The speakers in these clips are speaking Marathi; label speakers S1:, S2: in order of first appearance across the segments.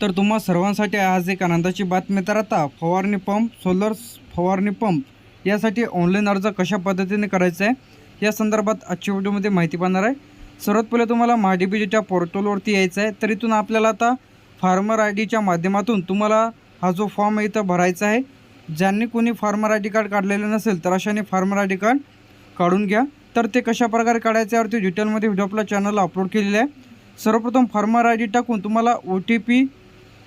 S1: तर तुम्हा सर्वांसाठी आज एक आनंदाची बातमी. तर आता फवारणी पंप सोलर फवारणी पंप यासाठी ऑनलाईन अर्ज कशा पद्धतीने करायचा आहे? या संदर्भात आजच्या व्हिडिओमध्ये माहिती पाहणार आहे. सर्वात पहिले तुम्हाला महाडीबीजीच्या पोर्टलवरती यायचं आहे. तर इथून आपल्याला आता फार्मर आय डीच्या माध्यमातून तुम्हाला हा जो फॉर्म आहे इथं भरायचा आहे. ज्यांनी कोणी फार्मर आय डी कार्ड काढलेलं नसेल तर अशाने फार्मर आय डी कार्ड काढून घ्या. तर ते कशा प्रकारे काढायचे यावरती डिटेलमध्ये व्हिडिओ आपल्या चॅनलला अपलोड केलेले आहे. सर्वप्रथम फार्मर आय डी टाकून तुम्हाला ओ टी पी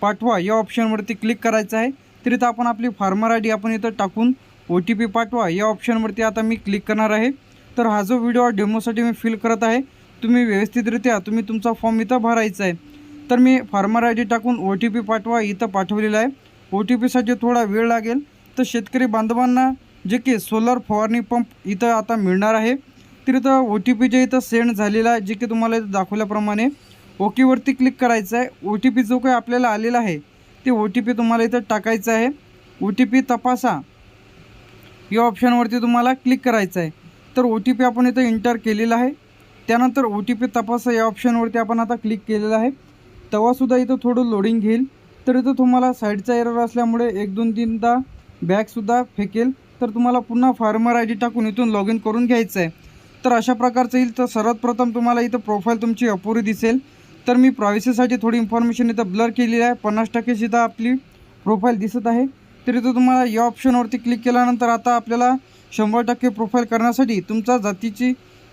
S1: पाठवा या ऑप्शनवरती क्लिक करायचं आहे. तर इथं आपण आपली फार्मर आय डी आपण इथं टाकून ओ टी पी पाठवा. या ऑप्शनवरती आता मी क्लिक करणार आहे. तर हा जो व्हिडिओ डेमोसाठी मी फिल करत आहे तुम्ही व्यवस्थितरित्या तुम्ही तुमचा फॉर्म इथं भरायचा आहे. तर मी फार्मर आय डी टाकून ओ टी पी पाठवा इथं पाठवलेला आहे. ओ टी पीसाठी थोडा वेळ लागेल. तर शेतकरी बांधवांना जे की सोलर फवारणी पंप इथं आता मिळणार आहे. तर इथं ओ टी पी जे इथं सेंड झालेला आहे जे की तुम्हाला इथं दाखवल्याप्रमाणे ओकेवरती क्लिक करायचं आहे. ओ टी पी जो काही आपल्याला आलेला आहे ते ओ टी पी तुम्हाला इथं टाकायचं आहे. ओ टी पी तपासा. या ऑप्शनवरती तुम्हाला क्लिक करायचं आहे. तर ओ टी पी आपण इथं इंटर केलेला आहे. त्यानंतर ओ टी पी तपासा. या ऑप्शनवरती आपण आता क्लिक केलेलं आहे. तेव्हासुद्धा इथं थोडं लोडिंग घेईल. तर इथं तुम्हाला साईडचा एरर असल्यामुळे एक दोन तीनदा बॅगसुद्धा फेकेल. तर तुम्हाला पुन्हा फार्मर आय डी टाकून इथून लॉग इन करून घ्यायचं आहे. तर अशा प्रकारचं येईल. तर सर्वात प्रथम तुम्हाला इथं प्रोफाईल तुमची अपुरी दिसेल. तर मी प्रायव्हसीसाठी थोडी इन्फॉर्मेशन इथं ब्लर केलेली आहे. पन्नास टक्के इथं आपली प्रोफाईल दिसत आहे. तर इथं तुम्हाला या ऑप्शनवरती क्लिक केल्यानंतर आता आपल्याला शंभर टक्के प्रोफाईल करण्यासाठी तुमचा जातीची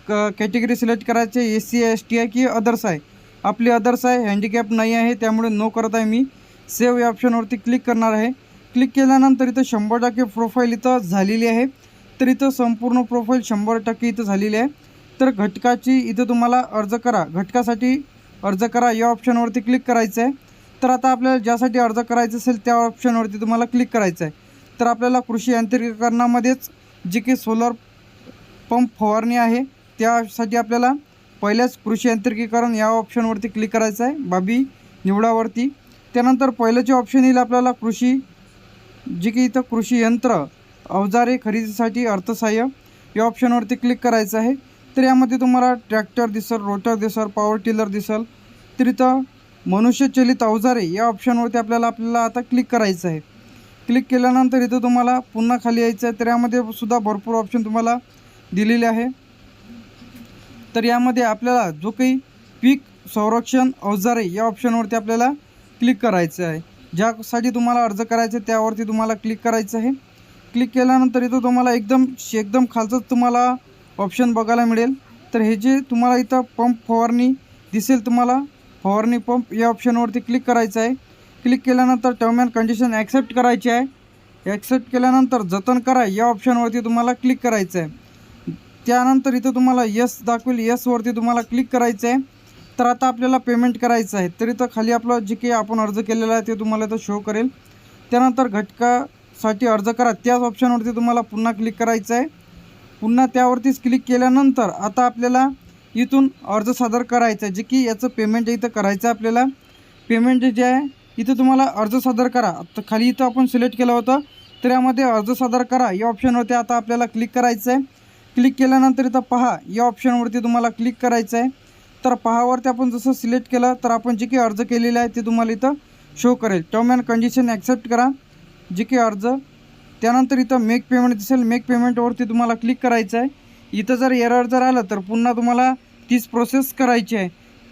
S1: क कॅटेगरी सिलेक्ट करायची आहे. एस सी एस टी आहे की अदर्स आहे. आपली अदर्स आहे हँडिकॅप नाही आहे त्यामुळे नो करत आहे मी. सेव्ह या ऑप्शनवरती क्लिक करणार आहे. क्लिक केल्यानंतर इथं शंभर टक्के प्रोफाईल इथं झालेली आहे. तर इथं संपूर्ण प्रोफाईल शंभर टक्के इथं झालेली आहे. तर घटकाची इथं तुम्हाला अर्ज करा. घटकासाठी अर्ज करा. या ऑप्शनवरती क्लिक करायचं आहे तर आता आपल्याला ज्यासाठी अर्ज करायचं असेल त्या ऑप्शनवरती तुम्हाला क्लिक करायचं आहे तर आपल्याला कृषी यांत्रिकीकरणामध्येच जी की सोलर पंप फवारणी आहे त्यासाठी आपल्याला पहिल्याच कृषी यांत्रिकीकरण या ऑप्शनवरती क्लिक करायचं आहे बाबी निवडावरती. त्यानंतर पहिल्याचे ऑप्शन येईल आपल्याला कृषी जी की इथं कृषी यंत्र अवजारे खरेदीसाठी अर्थसहाय्य या ऑप्शनवरती क्लिक करायचं आहे. तर यामध्ये तुम्हाला ट्रॅक्टर दिसल रोटर दिसल पॉवर टिलर दिसल. तर इथं मनुष्यचलित अवजारे या ऑप्शनवरती आपल्याला आपल्याला आता क्लिक करायचं आहे. क्लिक केल्यानंतर इथं तुम्हाला पुन्हा खाली यायचं आहे. तर यामध्ये सुद्धा भरपूर ऑप्शन तुम्हाला दिलेले आहे. तर यामध्ये आपल्याला जो काही पीक संरक्षण अवजारे या ऑप्शनवरती आपल्याला क्लिक करायचं आहे. ज्यासाठी तुम्हाला अर्ज करायचा आहे त्यावरती तुम्हाला क्लिक करायचं आहे. क्लिक केल्यानंतर इथं तुम्हाला एकदम एकदम खालचंच तुम्हाला ऑप्शन बघायला मिळेल. तर हे जे तुम्हाला इथं पंप फवारणी दिसेल तुम्हाला फवारणी पंप या ऑप्शनवरती क्लिक करायचं आहे. क्लिक केल्यानंतर टर्म अँड कंडिशन ॲक्सेप्ट करायची आहे. ॲक्सेप्ट केल्यानंतर जतन करा या ऑप्शनवरती तुम्हाला क्लिक करायचं आहे. त्यानंतर इथं तुम्हाला यस दाखवेल यसवरती तुम्हाला क्लिक करायचं आहे. तर आता आपल्याला पेमेंट करायचं आहे. तर इथं खाली आपलं जे काही आपण अर्ज केलेला आहे ते तुम्हाला इथं शो करेल. त्यानंतर घटकासाठी अर्ज करा. त्याच ऑप्शनवरती तुम्हाला पुन्हा क्लिक करायचं आहे. पुन्हा त्यावरतीच क्लिक केल्यानंतर आता आपल्याला इथून अर्ज सादर करायचा आहे. जे की याचं पेमेंट इथं करायचं आहे आपल्याला. पेमेंट जे आहे इथं तुम्हाला अर्ज सादर करा. तर खाली इथं आपण सिलेक्ट केलं होतं तर यामध्ये अर्ज सादर करा. या ऑप्शनवरती आता आपल्याला क्लिक करायचं आहे. क्लिक केल्यानंतर इथं पहा या ऑप्शनवरती तुम्हाला क्लिक करायचं आहे. तर पहावरती आपण जसं सिलेक्ट केलं तर आपण जे काही अर्ज केलेले आहे ते तुम्हाला इथं शो करेल. टर्म अँड कंडिशन ॲक्सेप्ट करा. जे काही अर्ज त्यानंतर इथं मेक पेमेंट दिसेल. मेक पेमेंटवरती तुम्हाला क्लिक करायचं आहे इथं जर एरर जर आलं तर पुन्हा तुम्हाला तीच प्रोसेस करायची आहे.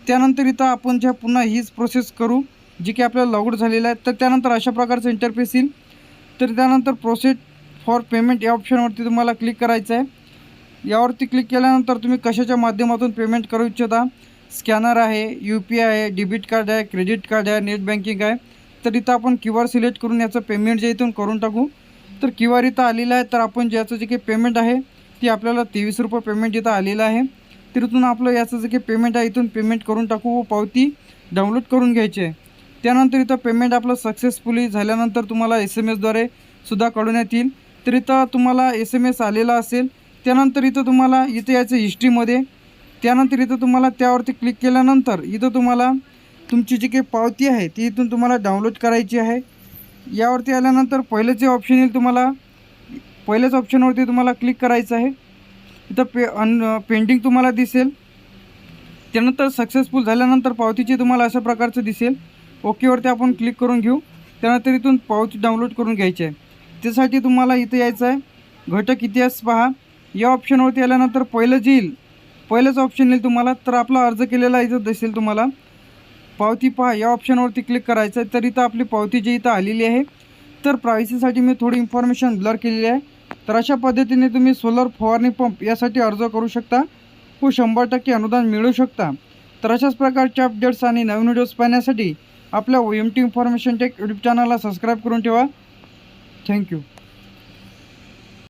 S1: त्यानंतर इथं आपण ज्या पुन्हा हीच प्रोसेस करू जी की आपल्याला लॉगआउट झालेलं आहे. तर त्यानंतर अशा प्रकारचं इंटरफेस येईल. तर त्यानंतर प्रोसेस फॉर पेमेंट या ऑप्शनवरती तुम्हाला क्लिक करायचं आहे यावरती क्लिक केल्यानंतर तुम्ही कशाच्या माध्यमातून पेमेंट करू इच्छिता? स्कॅनर आहे यू पी आय आहे डेबिट कार्ड आहे क्रेडिट कार्ड आहे नेट बँकिंग आहे. तर इथं आपण क्यू आर सिलेक्ट करून याचं पेमेंट जे इथून करून टाकू. तर क्यू आर इथं आलेलं आहे तर आपण ज्याचं जे काही पेमेंट आहे ती आपल्याला तेवीस रुपये पेमेंट इथं आलेलं आहे तर इथून आपलं याचं जे काही पेमेंट आहे इथून पेमेंट करून टाकू व पावती डाउनलोड करून घ्यायची आहे. त्यानंतर इथं पेमेंट आपलं सक्सेसफुली झाल्यानंतर तुम्हाला एस एम एसद्वारे सुद्धा कळून येईल तर इथं तुम्हाला एस एम एस आलेला असेल त्यानंतर इथं तुम्हाला इथं यायचं हिस्ट्रीमध्ये त्यानंतर इथं तुम्हाला त्यावरती क्लिक केल्यानंतर इथं तुम्हाला तुमची जी काही पावती आहे ती इथून तुम्हाला डाउनलोड करायची आहे. यावरती आल्यानंतर पहिलं जे ऑप्शन येईल तुम्हाला पहिल्याच ऑप्शनवरती तुम्हाला क्लिक करायचं आहे. इथं पे अन पेंडिंग तुम्हाला दिसेल. त्यानंतर सक्सेसफुल झाल्यानंतर पावतीचे तुम्हाला अशा प्रकारचं दिसेल. ओकेवरती आपण क्लिक करून घेऊ. त्यानंतर इथून पावती डाउनलोड करून घ्यायची आहे. त्यासाठी तुम्हाला इथं यायचं आहे. घटक इतिहास पहा. या ऑप्शनवरती आल्यानंतर पहिलं जे येईल. पहिलंच ऑप्शन येईल तुम्हाला. तर आपला अर्ज केलेला इथं दिसेल तुम्हाला. पावती पहा या ऑप्शनवरती क्लिक करायचं आहे तर इथं आपली पावती जी इथं आलेली आहे तर प्रायसीसाठी मी थोडी इन्फॉर्मेशन ब्लर केलेली आहे. तर अशा पद्धतीने तुम्ही सोलर फवारणी पंप यासाठी अर्ज करू शकता. व शंभर टक्के अनुदान मिळू शकता. तर अशाच प्रकारच्या अपडेट्स आणि नवीन व्हिडिओज पाहण्यासाठी आपल्या O M T information tech YouTube चॅनलला सबस्क्राईब करून ठेवा. Thank you